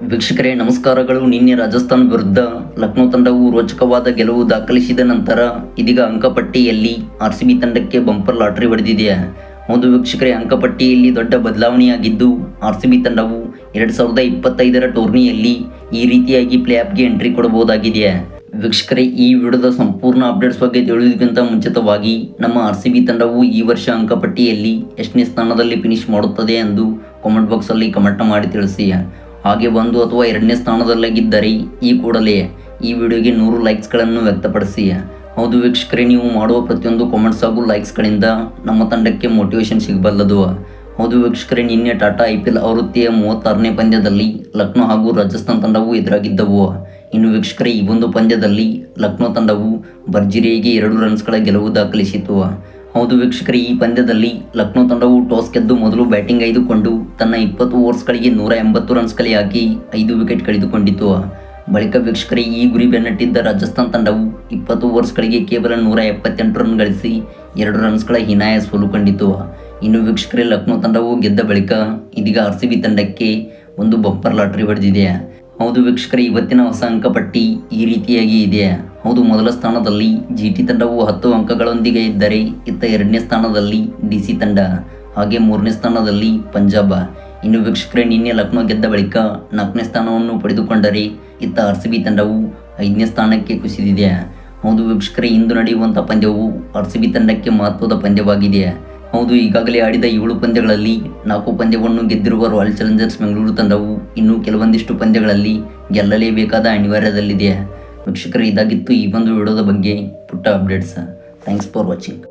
ವೀಕ್ಷಕರೇ, ನಮಸ್ಕಾರಗಳು. ನಿನ್ನೆ ರಾಜಸ್ಥಾನ್ ವಿರುದ್ಧ ಲಕ್ನೋ ತಂಡವು ರೋಚಕವಾದ ಗೆಲುವು ದಾಖಲಿಸಿದ ನಂತರ ಇದೀಗ ಅಂಕಪಟ್ಟಿಯಲ್ಲಿ ಆರ್ ಸಿ ಬಿ ತಂಡಕ್ಕೆ ಬಂಪರ್ ಲಾಟರಿ ಹೊಡೆದಿದೆ. ಒಂದು ವೀಕ್ಷಕರೇ, ಅಂಕಪಟ್ಟಿಯಲ್ಲಿ ದೊಡ್ಡ ಬದಲಾವಣೆಯಾಗಿದ್ದು ಆರ್ ಸಿ ಬಿ ತಂಡವು ಎರಡು ಸಾವಿರದ ಇಪ್ಪತ್ತೈದರ ಟೂರ್ನಿಯಲ್ಲಿ ಈ ರೀತಿಯಾಗಿ ಪ್ಲೇ ಆಫ್ಗೆ ಎಂಟ್ರಿ ಕೊಡಬಹುದಾಗಿದೆ. ವೀಕ್ಷಕರೇ, ಈ ವಿಡಿಯೋದ ಸಂಪೂರ್ಣ ಅಪ್ಡೇಟ್ಸ್ ಬಗ್ಗೆ ತಿಳಿಯೋದಕ್ಕಿಂತ ಮುಂಚಿತವಾಗಿ ನಮ್ಮ ಆರ್ ಸಿ ಬಿ ತಂಡವು ಈ ವರ್ಷ ಅಂಕಪಟ್ಟಿಯಲ್ಲಿ ಎಷ್ಟನೇ ಸ್ಥಾನದಲ್ಲಿ ಫಿನಿಶ್ ಮಾಡುತ್ತದೆ ಎಂದು ಕಾಮೆಂಟ್ ಬಾಕ್ಸಲ್ಲಿ ಕಮೆಂಟ್ ಮಾಡಿ ತಿಳಿಸಿ. ಹಾಗೆ ಒಂದು ಅಥವಾ ಎರಡನೇ ಸ್ಥಾನದಲ್ಲಾಗಿದ್ದರೆ ಈ ಕೂಡಲೇ ಈ ವಿಡಿಯೋಗೆ ನೂರು ಲೈಕ್ಸ್ಗಳನ್ನು ವ್ಯಕ್ತಪಡಿಸಿ. ಹೌದು ವೀಕ್ಷಕರೇ, ನೀವು ಮಾಡುವ ಪ್ರತಿಯೊಂದು ಕಾಮೆಂಟ್ಸ್ ಹಾಗೂ ಲೈಕ್ಸ್ಗಳಿಂದ ನಮ್ಮ ತಂಡಕ್ಕೆ ಮೋಟಿವೇಶನ್ ಸಿಗಬಲ್ಲದು. ಹೌದು ವೀಕ್ಷಕರೇ, ನಿನ್ನೆ ಟಾಟಾ ಐ ಪಿ ಎಲ್ ಆವೃತ್ತಿಯ ಮೂವತ್ತಾರನೇ ಪಂದ್ಯದಲ್ಲಿ ಲಕ್ನೋ ಹಾಗೂ ರಾಜಸ್ಥಾನ್ ತಂಡವು ಎದುರಾಗಿದ್ದವು. ಇನ್ನು ವೀಕ್ಷಕರೇ, ಈ ಒಂದು ಪಂದ್ಯದಲ್ಲಿ ಲಕ್ನೋ ತಂಡವು ಭರ್ಜರಿಯಾಗಿ ಎರಡು ರನ್ಸ್ಗಳ ಗೆಲುವು ದಾಖಲಿಸಿತು ಹೌದು ವೀಕ್ಷಕರೇ, ಈ ಪಂದ್ಯದಲ್ಲಿ ಲಕ್ನೋ ತಂಡವು ಟಾಸ್ ಗೆದ್ದು ಮೊದಲು ಬ್ಯಾಟಿಂಗ್ ಆಯ್ದುಕೊಂಡು ತನ್ನ ಇಪ್ಪತ್ತು ಓವರ್ಸ್ಗಳಿಗೆ ನೂರ ಎಂಬತ್ತು ರನ್ಸ್ಗಳಿಗೆ ಹಾಕಿ ಐದು ವಿಕೆಟ್ ಕಳೆದುಕೊಂಡಿತು. ಬಳಿಕ ವೀಕ್ಷಕರೇ, ಈ ಗುರಿ ಬೆನ್ನಟ್ಟಿದ್ದ ರಾಜಸ್ಥಾನ್ ತಂಡವು ಇಪ್ಪತ್ತು ಓವರ್ಸ್ಗಳಿಗೆ ಕೇವಲ ನೂರ ಎಪ್ಪತ್ತೆಂಟು ರನ್ ಗಳಿಸಿ ಎರಡು ರನ್ಸ್ಗಳ ಹಿನಾಯ ಸೋಲು ಕಂಡಿತು. ಇನ್ನು ವೀಕ್ಷಕರೇ, ಲಕ್ನೋ ತಂಡವು ಗೆದ್ದ ಬಳಿಕ ಇದೀಗ ಆರ್ ಸಿ ಬಿ ತಂಡಕ್ಕೆ ಒಂದು ಬಂಪರ್ ಲಾಟರಿ ಹೊಡೆದಿದೆ. ಹೌದು ವೀಕ್ಷಕರೇ, ಇವತ್ತಿನ ಹೊಸ ಅಂಕಪಟ್ಟಿ ಈ ರೀತಿಯಾಗಿ ಇದೆ. ಹೌದು, ಮೊದಲ ಸ್ಥಾನದಲ್ಲಿ ಜಿ ಟಿ ತಂಡವು ಹತ್ತು ಅಂಕಗಳೊಂದಿಗೆ ಇದ್ದರೆ ಇತ್ತ ಎರಡನೇ ಸ್ಥಾನದಲ್ಲಿ ಡಿ ಸಿ ತಂಡ, ಹಾಗೆ ಮೂರನೇ ಸ್ಥಾನದಲ್ಲಿ ಪಂಜಾಬ. ಇನ್ನು ವೀಕ್ಷಕರೇ, ನಿನ್ನೆ ಲಕ್ನೋ ಗೆದ್ದ ಬಳಿಕ ನಾಲ್ಕನೇ ಸ್ಥಾನವನ್ನು ಪಡೆದುಕೊಂಡರೆ ಇತ್ತ ಆರ್ ಸಿ ಬಿ ತಂಡವು ಐದನೇ ಸ್ಥಾನಕ್ಕೆ ಕುಸಿದಿದೆ. ಹೌದು ವೀಕ್ಷಕರೇ, ಇಂದು ನಡೆಯುವಂಥ ಪಂದ್ಯವು ಆರ್ ಸಿ ಬಿ ತಂಡಕ್ಕೆ ಮಹತ್ವದ ಪಂದ್ಯವಾಗಿದೆ. ಹೌದು, ಈಗಾಗಲೇ ಆಡಿದ ಏಳು ಪಂದ್ಯಗಳಲ್ಲಿ ನಾಲ್ಕು ಪಂದ್ಯವನ್ನು ಗೆದ್ದಿರುವ ರಾಯಲ್ ಚಾಲೆಂಜರ್ಸ್ ಬೆಂಗಳೂರು ತಂಡವು ಇನ್ನೂ ಕೆಲವೊಂದಿಷ್ಟು ಪಂದ್ಯಗಳಲ್ಲಿ ಗೆಲ್ಲಲೇಬೇಕಾದ ಅನಿವಾರ್ಯದಲ್ಲಿದೆ. ವೀಕ್ಷಕರೇ ಇದಾಗಿತ್ತು ಈ ಒಂದು ವಿಡಿಯೋದ ಬಗ್ಗೆ ಪುಟ್ಟ ಅಪ್ಡೇಟ್ಸ್ ಥ್ಯಾಂಕ್ಸ್ ಫಾರ್ ವಾಚಿಂಗ್